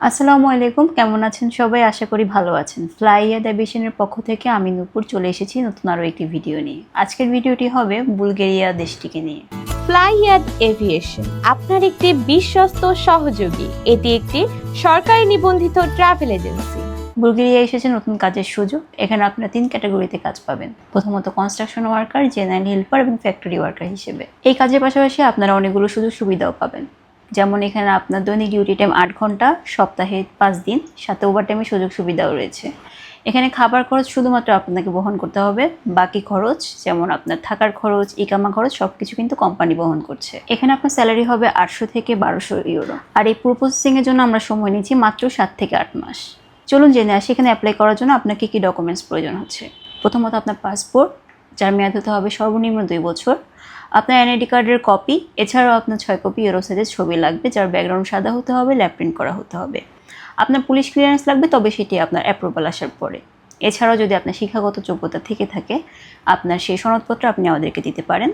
আসসালামু আলাইকুম কেমন আছেন সবাই? আশা করি ভালো আছেন। ফ্লাইয়া অ্যাভিয়েশনের পক্ষ থেকে আমি নূপুর চলে এসেছি নতুন আরও একটি ভিডিও নিয়ে। আজকের ভিডিওটি হবে বুলগেরিয়া দেশটিকে নিয়ে। ফ্লাইয়াদ এভিয়েশন আপনার একটি বিশ্বস্ত সহযোগী। এটি একটি সরকারি নিবন্ধিত ট্রাভেল এজেন্সি বুলগেরিয়া এসেছে নতুন কাজের সুযোগ। এখানে আপনারা তিন ক্যাটাগরিতে কাজ পাবেন। প্রথমত কনস্ট্রাকশন ওয়ার্কার জেনারেল হেল্পার এবং ফ্যাক্টরি ওয়ার্কার হিসেবে। এই কাজের পাশাপাশি আপনারা অনেকগুলো সুযোগ সুবিধাও পাবেন। যেমন এখানে আপনার দৈনিক ডিউটি টাইম আট ঘণ্টা, সপ্তাহে পাঁচ দিন, সাথে ওভার টাইমের সুযোগ সুবিধাও রয়েছে। এখানে খাবার খরচ শুধুমাত্র আপনাকে বহন করতে হবে, বাকি খরচ যেমন আপনার থাকার খরচ, ইকামা খরচ সব কিছু কিন্তু কোম্পানি বহন করছে। এখানে আপনার স্যালারি হবে আটশো থেকে বারোশো ইউরো আর এই পুরো প্রসেসিংয়ের জন্য আমরা সময় নিচ্ছি মাত্র সাত থেকে আট মাস। চলুন জেনে আসি, এখানে অ্যাপ্লাই করার জন্য আপনার কী কী ডকুমেন্টস প্রয়োজন হচ্ছে? প্রথমত আপনার পাসপোর্ট যার মেয়াদ হতে হবে সর্বনিম্ন দুই বছর। আপনার এনআইডি কার্ডের কপি, এছাড়াও আপনার ছয় কপি এরো সাইজের ছবি লাগবে, যার ব্যাকগ্রাউন্ড সাদা হতে হবে ল্যাপ প্রিন্ট করা হতে হবে। আপনার পুলিশ ক্লিয়ারেন্স লাগবে, তবে সেটি আপনার অ্যাপ্রুভাল আসার পরে। এছাড়াও যদি আপনার শিক্ষাগত যোগ্যতা থেকে থাকে, আপনার সেই সনদপত্র আপনি আমাদেরকে দিতে পারেন।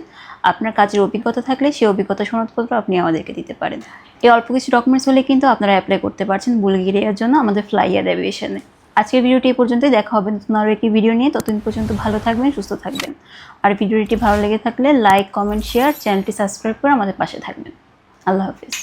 আপনার কাজের অভিজ্ঞতা থাকলে সেই অভিজ্ঞতা সনদপত্র আপনি আমাদেরকে দিতে পারেন। এই অল্প কিছু ডকুমেন্টস হলে কিন্তু আপনারা অ্যাপ্লাই করতে পারছেন বুলগেরিয়ার জন্য আমাদের ফ্লাইয়ার অ্যাভিয়েশনে আজকের ভিডিওটি এই পর্যন্তই। দেখা হবে নতুন আরও একটি ভিডিও নিয়ে। ততদিন পর্যন্ত ভালো থাকবেন, সুস্থ থাকবেন। আর ভিডিওটি ভালো লেগে থাকলে লাইক কমেন্ট শেয়ার চ্যানেলটি সাবস্ক্রাইব করে আমাদের পাশে থাকবেন। আল্লাহ হাফিজ।